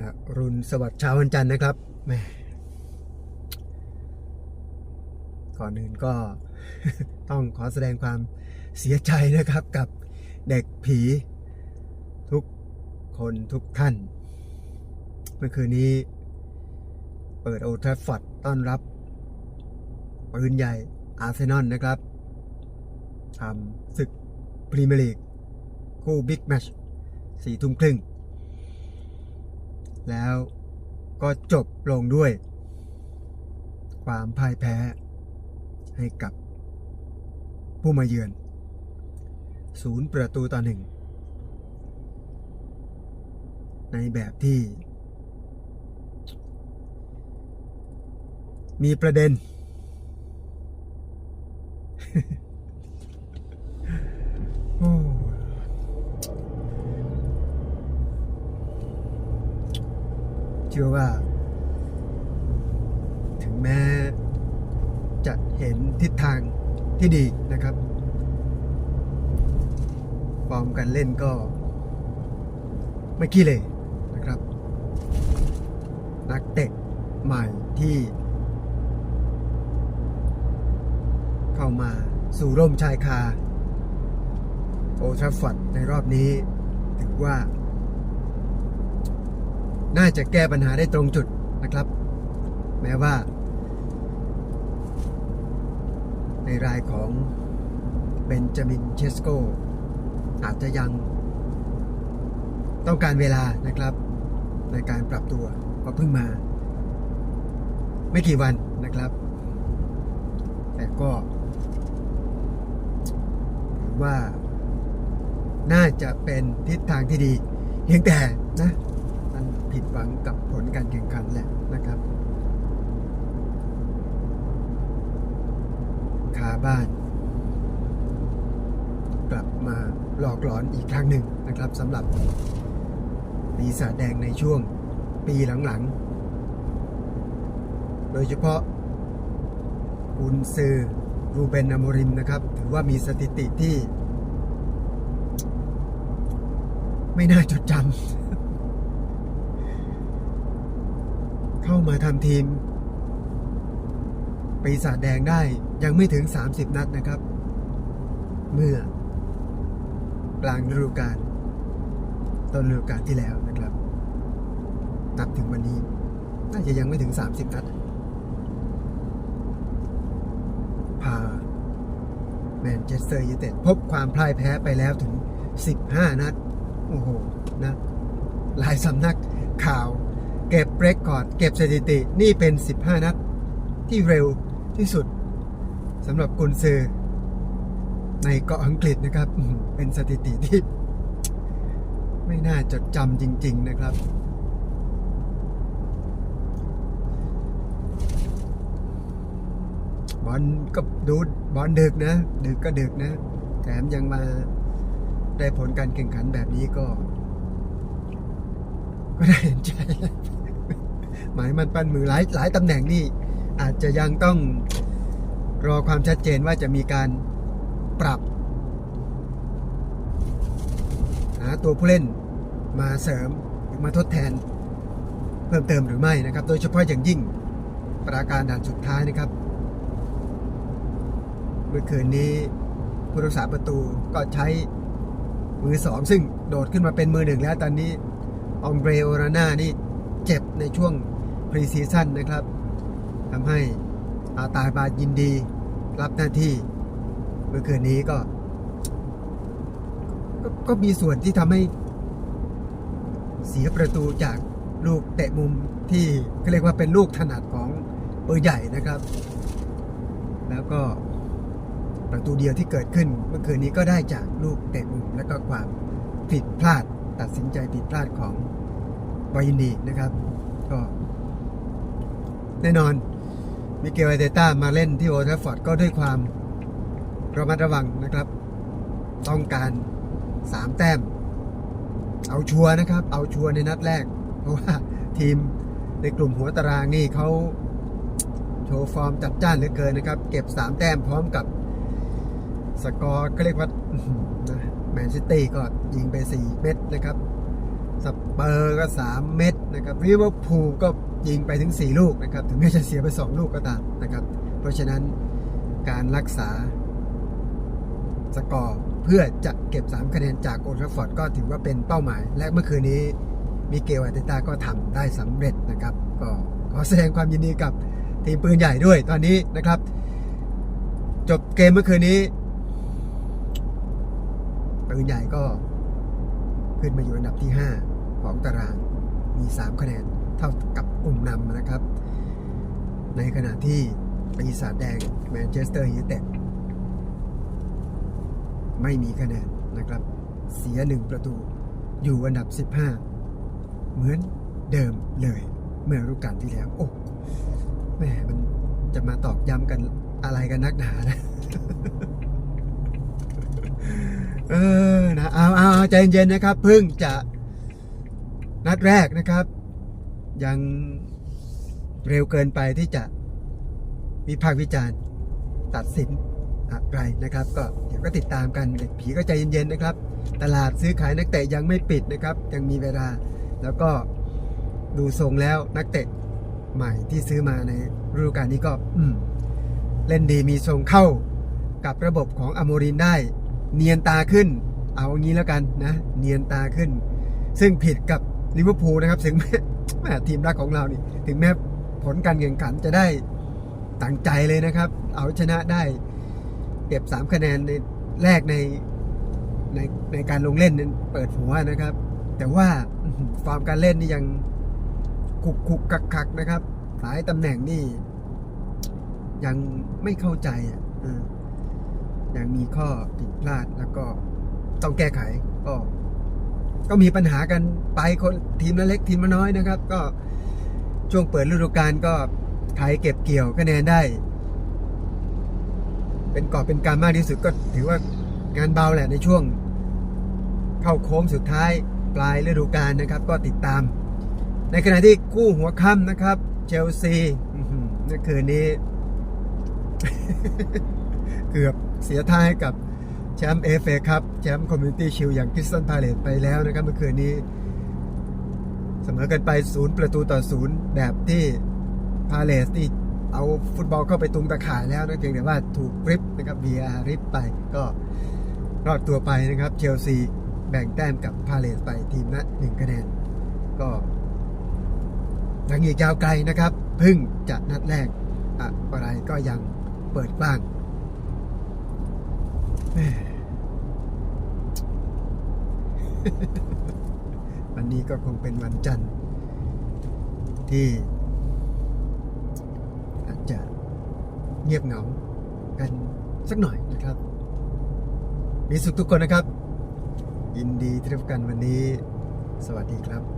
อรุณสวัสดิ์เช้าวันจันทร์นะครับแหมก่อนอื่นก็ต้องขอแสดงความเสียใจนะครับกับเด็กผีทุกคนทุกท่าน เมื่อคืนนี้เปิดโอทราฟฟอร์ดต้อนรับปืนใหญ่อาร์เซนอลนะครับทำศึกพรีเมียร์ลีกคู่บิ๊กแมชสี่ทุ่มครึ่ง แล้วก็จบลงด้วย ความพ่ายแพ้ให้กับผู้มาเยือนศูนย์ประตูต่อหนึ่ง ในแบบที่ มีประเด็น โอ้ ชื่อว่า ถึงแม้จะเห็นทิศทางที่ดีนะครับ ฟอร์มการเล่นก็ไม่ขี้เลยนะครับ นักเตะใหม่ที่ เข้ามาสู่ร่มชายคา โอทราฟฟอร์ดในรอบนี้ถือว่า น่าจะแก้ปัญหาได้ตรงจุดนะครับ แม้ว่า ในรายของเบนจามินเชสโกอาจจะยังต้องการเวลานะครับ ในการปรับตัวก็เพิ่งมา ไม่กี่วันนะครับ แต่ก็ถือว่าน่าจะเป็นทิศทางที่ดีเพียงแต่นะ ผิดหวังกับผลการแข่งขันแหละนะครับคาบ้าน กลับมาหลอกหลอนอีกครั้งหนึ่งนะครับสำหรับปีศาจแดงในช่วงปีหลังๆ โดยเฉพาะกุนซือรูเบนอโมริมนะครับ ถือว่ามีสถิติที่ ไม่น่าจดจำ เข้ามาทำทีม ปีศาจแดงได้ยังไม่ถึง 30 นัดนะครับ เมื่อกลางฤดูกาลต้นฤดูกาลที่แล้วนะครับนับถึงวันนี้ น่าจะยังไม่ถึง 30 นัด พาแมนเชสเตอร์ยูไนเต็ดพบความพ่ายแพ้ไปแล้วถึง 15 นัด โอ้โห นะ หลายสำนักข่าว เก็บเรคคอร์ดเก็บสถิตินี่เป็น 15 นัด ที่เร็วที่สุดสำหรับกุนซือ ในเกาะอังกฤษนะครับ เป็นสถิติที่ ไม่น่าจดจำจริง ๆ นะครับบอลก็ดูบอลดึกนะ ดึกก็ดึกนะ แถมยังมาได้ผลการแข่งขันแบบนี้ก็ ก็ได้เห็นใจ หมายมันปั้นมือหลายหลายตำแหน่งนี่อาจจะยังต้องรอความชัดเจนว่าจะมีการปรับหาตัวผู้เล่นมาเสริมหรือมาทดแทน เพิ่มเติมหรือไม่นะครับ โดยเฉพาะอย่างยิ่งปราการด่านสุดท้ายนะครับ เมื่อคืนนี้ผู้รักษาประตูก็ใช้มือสองซึ่งโดดขึ้นมาเป็นมือหนึ่งแล้วตอนนี้อองเบรโอราน่านี่เจ็บในช่วง พรีซีซั่นนะครับทำให้อาตาบายินดี รับหน้าที่เมื่อคืนนี้ก็ก็ ก็มีส่วนที่ทำให้เสียประตูจากลูกเตะมุมที่เรียกว่าเป็นลูกถนัดของเบอร์ใหญ่นะครับ แล้วก็ประตูเดียวที่เกิดขึ้น เมื่อคืนนี้ก็ได้จากลูกเตะมุม และก็ความผิดพลาดตัดสินใจผิดพลาดของบายินดีนะครับ ก็ แน่นอนมิเกลไอเตต้ามาเล่นที่โอทราฟฟอร์ดก็ด้วยความระมัดระวังนะครับ ต้องการสามแต้ม เอาชัวนะครับ เอาชัวในนัดแรก เพราะว่าทีมในกลุ่มหัวตารางนี่เขาโชว์ฟอร์มจัดจ้านเหลือเกินนะครับ เก็บ3แต้มพร้อมกับสกอร์ก็เรียกว่าแมนซิตี้ก็ยิงไป 4 เม็ดนะครับ สเปอร์ก็ 3 เม็ดนะครับริเวอร์พูลก็ ยิงไปถึง 4 ลูกนะครับถึงแม้จะเสียไป 2 ลูกก็ตามนะครับ เพราะฉะนั้นการรักษาสกอร์เพื่อจะเก็บ 3 คะแนนจากโอลทราฟฟอร์ดก็ถือว่าเป็นเป้าหมาย และเมื่อคืนนี้มิเกลอาร์เตต้าก็ทำได้สำเร็จนะครับ ก็ขอแสดงความยินดีกับทีมปืนใหญ่ด้วยตอนนี้นะครับ จบเกมเมื่อคืนนี้ปืนใหญ่ก็ขึ้นมาอยู่อันดับที่ 5 ของตารางมี 3 คะแนน เท่ากับกลุ่มนำนะครับ ในขณะที่ปีศาจแดงแมนเชสเตอร์ยูไนเต็ดไม่มีคะแนนนะครับ เสียหนึ่งประตูอยู่อันดับ 15 เหมือนเดิมเลยเมื่อฤดูกาลที่แล้ว โอ้แม่มันจะมาตอกย้ำกันอะไรกันนักหนานะเออนะเอาเอาใจเย็นนะครับ เพิ่งจะนัดแรกนะครับ ยังเร็วเกินไปที่จะวิพากษ์วิจารณ์ตัดสินอะไรนะครับ ก็เดี๋ยวก็ติดตามกันเด็กผีก็ใจเย็นๆนะครับ ตลาดซื้อขายนักเตะยังไม่ปิดนะครับ ยังมีเวลา แล้วก็ดูทรงแล้วนักเตะใหม่ที่ซื้อมาในฤดูกาลนี้ก็อืมเล่นดีมีทรงเข้ากับระบบของอโมรินได้ เนียนตาขึ้น เอางี้แล้วกันนะ เนียนตาขึ้น ซึ่งผิดกับลิเวอร์พูลนะครับ ถึง แม่ทีมรักของเรานี่ ถึงแม้ผลการแข่งขันจะได้ตั้งใจเลยนะครับ เอาชนะได้ เก็บ 3 คะแนนในแรกในในในการลงเล่นนั้นเปิดหัวนะครับ แต่ว่าฟอร์มการเล่นนี่ยังคุกคุกคักคักนะครับ หลายตำแหน่งนี่ ยังไม่เข้าใจอะยังมีข้อผิดพลาดแล้วก็ต้องแก้ไขก็ ก็มีปัญหากันไปคนทีมละเล็กทีมละน้อยนะครับ ก็ช่วงเปิดฤดูกาลก็ใครเก็บเกี่ยวคะแนนได้ เป็นกอบเป็นการมากที่สุดก็ถือว่างานเบาแหละในช่วง เข้าโค้งสุดท้ายปลายฤดูกาลนะครับ ก็ติดตาม ในขณะที่คู่หัวค่ำนะครับ เชลซีอื้อหือเมื่อคืนนี้ เกือบเสียท่าให้กับ แชมป์เอฟเอครับแชมป์คอมมูนิตี้ชิลอย่างคริสตันพาเลตไปแล้วนะครับเมื่อคืนนี้ เสมอกันไปศูนย์ประตูต่อศูนย์แบบที่พาเลสที่เอาฟุตบอลเข้าไปตุงตะข่ายแล้วนะเพียงแต่ว่าถูกริบนะครับ VR ริบไปก็รอดตัวไปนะครับเชลซีแบ่งแต้มกับพาเลสไปทีมละหนึ่งคะแนน ก็ยังอีกยาวไกลนะครับ พึ่งจะนัดแรกอะไรก็ยังเปิดกว้าง วันนี้ก็คงเป็นวันจันทร์ที่อาจจะเงียบเหงากันสักหน่อยนะครับ มีสุขทุกคนนะครับ ยินดีที่ได้พบกันวันนี้ สวัสดีครับ